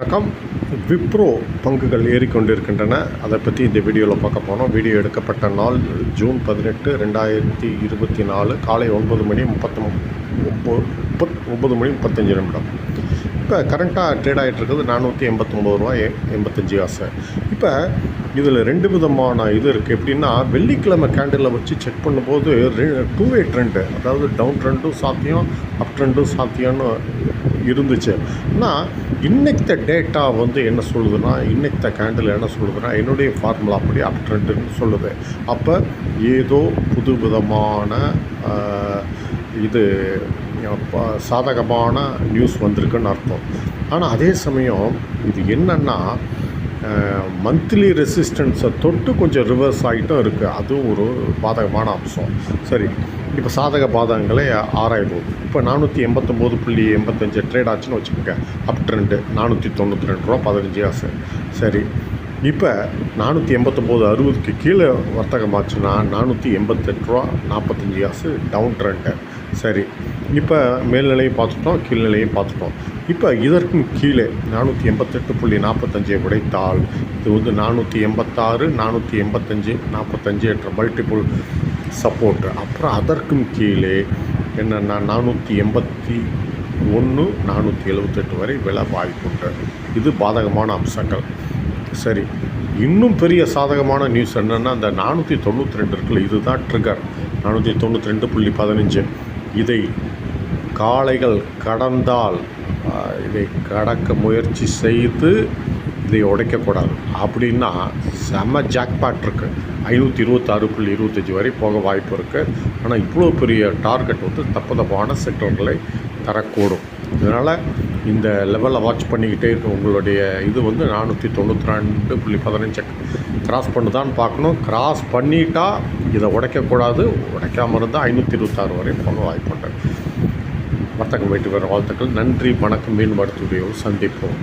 வணக்கம். விப்ரோ பங்குகள் ஏறிக்கொண்டிருக்கின்றன. அதை பற்றி இந்த வீடியோவில் பார்க்க போனோம் வீடியோ எடுக்கப்பட்ட நாள் ஜூன் பதினெட்டு ரெண்டாயிரத்தி இருபத்தி நாலு காலை ஒன்பது மணி முப்பத்தி முப்பது முப்பத் ஒன்பது மணி முப்பத்தஞ்சு நிமிடம். இப்போ கரண்ட்டாக ட்ரேட் ஆகிட்டு இருக்குது. நானூற்றி எண்பத்தொம்பது ரூபா எண்பத்தஞ்சு காசு இப்போ இதில் ரெண்டு விதமான இது இருக்குது எப்படின்னா வெள்ளிக்கிழமை கேண்டிலில் வச்சு செக் பண்ணும்போது டூ வே ட்ரெண்டு அதாவது டவுன் ட்ரெண்டும் சாத்தியம் அப் ட்ரெண்டும் சாத்தியம்னு இருந்துச்சு. ஆனால் இன்னைக்கு டேட்டா வந்து என்ன சொல்லுதுன்னா இன்னைக்கு கேண்டில் என்ன சொல்லுதுன்னா என்னுடைய ஃபார்முலா அப்படி அப் ட்ரெண்டுன்னு சொல்லுது. அப்போ ஏதோ புது விதமான இது சாதகமான நியூஸ் வந்திருக்குன்னு அர்த்தம். ஆனால் அதே சமயம் இது என்னென்னா மந்த்லி ரெசிஸ்டன்ஸை தொட்டு கொஞ்சம் ரிவர்ஸ் ஆகிட்டும் இருக்குது அதுவும் ஒரு பாதகமான அம்சம். சரி இப்போ சாதக பாதகங்களை ஆராய்வோம். இப்போ நானூற்றி எண்பத்தொம்போது புள்ளி எண்பத்தஞ்சு ட்ரேட் ஆச்சுன்னு வச்சுக்கோங்க. அப் ட்ரெண்டு நானூற்றி தொண்ணூற்றி ரெண்டு ரூபா பதினஞ்சு ஆசை. சரி இப்போ நானூற்றி எண்பத்தொம்போது அறுபதுக்கு கீழே வர்த்தகமாச்சுன்னா நானூற்றி எண்பத்தெட்டு ரூபா நாற்பத்தஞ்சு காசு டவுன் ட்ரெண்டு சரி. இப்போ மேல்நிலையும் பார்த்துட்டோம் கீழ்நிலையை பார்த்துட்டோம். இப்போ இதற்கும் கீழே நானூற்றி எண்பத்தெட்டு புள்ளி நாற்பத்தஞ்சை உடைத்தால் இது வந்து நானூற்றி எண்பத்தாறு நானூற்றி எண்பத்தஞ்சு நாற்பத்தஞ்சு என்ற மல்டிபிள் சப்போர்ட் அப்புறம் அதற்கும் கீழே என்னென்னா நானூற்றி எண்பத்தி ஒன்று நானூற்றி எழுபத்தெட்டு வரை விலை வாய்ப்புண்டு இது பாதகமான அம்சங்கள். சரி. இன்னும் பெரிய சாதகமான நியூஸ் என்னென்னா அந்த நானூற்றி தொண்ணூற்றி ரெண்டு இருக்குல்ல இதுதான் ட்ரிகர் நானூற்றி தொண்ணூற்றி ரெண்டு புள்ளி பதினஞ்சு. இதை காளைகள் கடந்தால் இதை கடக்க முயற்சி செய்து இதை உடைக்கக்கூடாது. அப்படின்னா செம ஜாக்பாட் இருக்குது ஐநூற்றி இருபத்தாறு புள்ளி இருபத்தஞ்சி வரை போக வாய்ப்பு இருக்குது ஆனால் இவ்வளோ பெரிய டார்கெட் வந்து தப்பு தப்பான செக்டர்களை தரக்கூடும். இதனால் இந்த லெவலில் வாட்ச் பண்ணிக்கிட்டே இருக்க உங்களுடைய இது வந்து நானூற்றி தொண்ணூற்றி ரெண்டு புள்ளி பதினஞ்சு கிராஸ் பண்ணுதான்னு பார்க்கணும். கிராஸ் பண்ணிட்டா இதை உடைக்கக்கூடாது. உடைக்காமல் இருந்தால் ஐநூற்றி இருபத்தாறு வரை போக வாய்ப்புண்டு வர்த்தகம் வீட்டுக்கு வர வாழ்த்துக்கள். நன்றி. வணக்கம். மீண்டும் அடுத்த சந்திப்போம்.